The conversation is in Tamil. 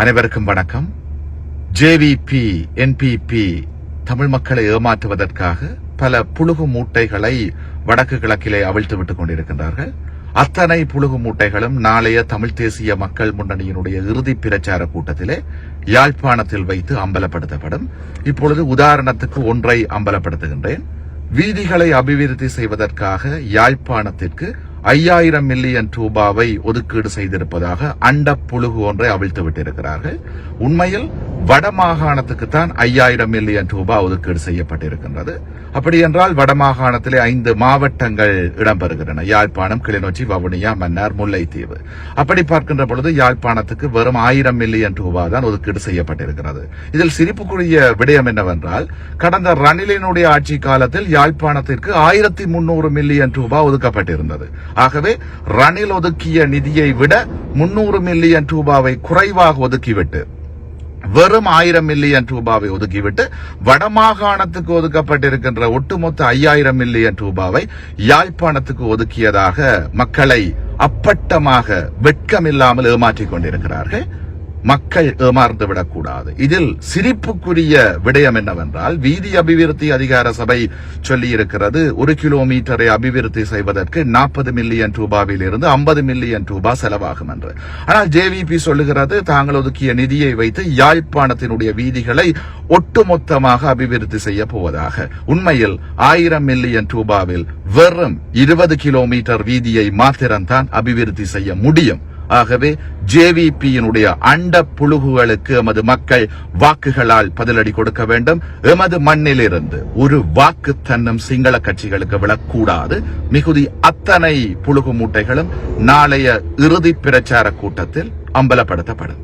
அனைவருக்கும் வணக்கம். ஜேவிபி என்பிபி தமிழ் மக்களை ஏமாற்றுவதற்காக பல புழுகு மூட்டைகளை வடக்கு கிழக்கிலே அவிழ்த்து விட்டுக் கொண்டிருக்கின்றார்கள். அத்தனை புழுகு மூட்டைகளும் நாளைய தமிழ் தேசிய மக்கள் முன்னணியினுடைய இறுதி பிரச்சார கூட்டத்திலே யாழ்ப்பாணத்தில் வைத்து அம்பலப்படுத்தப்படும். இப்பொழுது உதாரணத்துக்கு ஒன்றை அம்பலப்படுத்துகின்றேன். வீதிகளை அபிவிருத்தி செய்வதற்காக யாழ்ப்பாணத்திற்கு ஐயாயிரம் மில்லியன் ரூபாவை ஒதுக்கீடு செய்திருப்பதாக அண்ட புழுகு ஒன்றை அவிழ்த்து விட்டிருக்கிறார்கள். உண்மையில் வடமாகாணத்துக்கு தான் ஐயாயிரம் மில்லியன் ரூபாய் ஒதுக்கீடு செய்யப்பட்டிருக்கின்றது. அப்படி என்றால் வடமாகாணத்திலே ஐந்து மாவட்டங்கள் இடம்பெறுகின்றன. யாழ்ப்பாணம் கிளிநொச்சி வவுனியா மன்னார் முல்லைத்தீவு. அப்படி பார்க்கின்ற பொழுது யாழ்ப்பாணத்துக்கு வெறும் ஆயிரம் மில்லியன் ரூபாய் தான் ஒதுக்கீடு செய்யப்பட்டிருக்கிறது. இதில் சிரிப்புக்குரிய விடயம் என்னவென்றால் கடந்த ரணிலினுடைய ஆட்சி காலத்தில் யாழ்ப்பாணத்திற்கு ஆயிரத்தி முன்னூறு மில்லியன் ரூபாய் ஒதுக்கப்பட்டிருந்தது. ஆகவே ரணில் ஒதுக்கிய நிதியை விட முன்னூறு மில்லியன் ரூபாவை குறைவாக ஒதுக்கிவிட்டு வெறும் ஆயிரம் மில்லியன் ரூபாவை ஒதுக்கிவிட்டு வடமாகாணத்துக்கு ஒதுக்கப்பட்டிருக்கின்ற ஒட்டுமொத்த ஐயாயிரம் மில்லியன் ரூபாவை யாழ்ப்பாணத்துக்கு ஒதுக்கியதாக மக்களை அப்பட்டமாக வெட்கமில்லாமல் ஏமாற்றிக் கொண்டிருக்கிறார்கள். மக்கள் ஏமாந்து விடக்கூடாது. இதில் சிரிப்புக்குரிய விடயம் என்னவென்றால் வீதி அபிவிருத்தி அதிகார சபை சொல்லியிருக்கிறது ஒரு கிலோமீட்டரை அபிவிருத்தி செய்வதற்கு நாற்பது மில்லியன் ரூபாவில் இருந்து ஐம்பது மில்லியன் ரூபாய் செலவாகும் என்று. ஆனால் ஜேவிபி சொல்லுகிறது தாங்கள் ஒதுக்கிய நிதியை வைத்து யாழ்ப்பாணத்தினுடைய வீதிகளை ஒட்டுமொத்தமாக அபிவிருத்தி செய்ய போவதாக. உண்மையில் ஆயிரம் மில்லியன் ரூபாவில் வெறும் இருபது கிலோமீட்டர் வீதியை மாத்திரம்தான் அபிவிருத்தி செய்ய முடியும். ஆகவே ஜேவிபியினுடைய அண்ட புழுகுகளுக்கு எமது மக்கள் வாக்குகளால் பதிலடி கொடுக்க வேண்டும். எமது மண்ணிலிருந்து ஒரு வாக்கு தன்னும் சிங்கள கட்சிகளுக்கு விழக்கூடாது. மிகுதி அத்தனை புழுகு மூட்டைகளும் நாளைய இறுதி பிரச்சார கூட்டத்தில் அம்பலப்படுத்தப்படும்.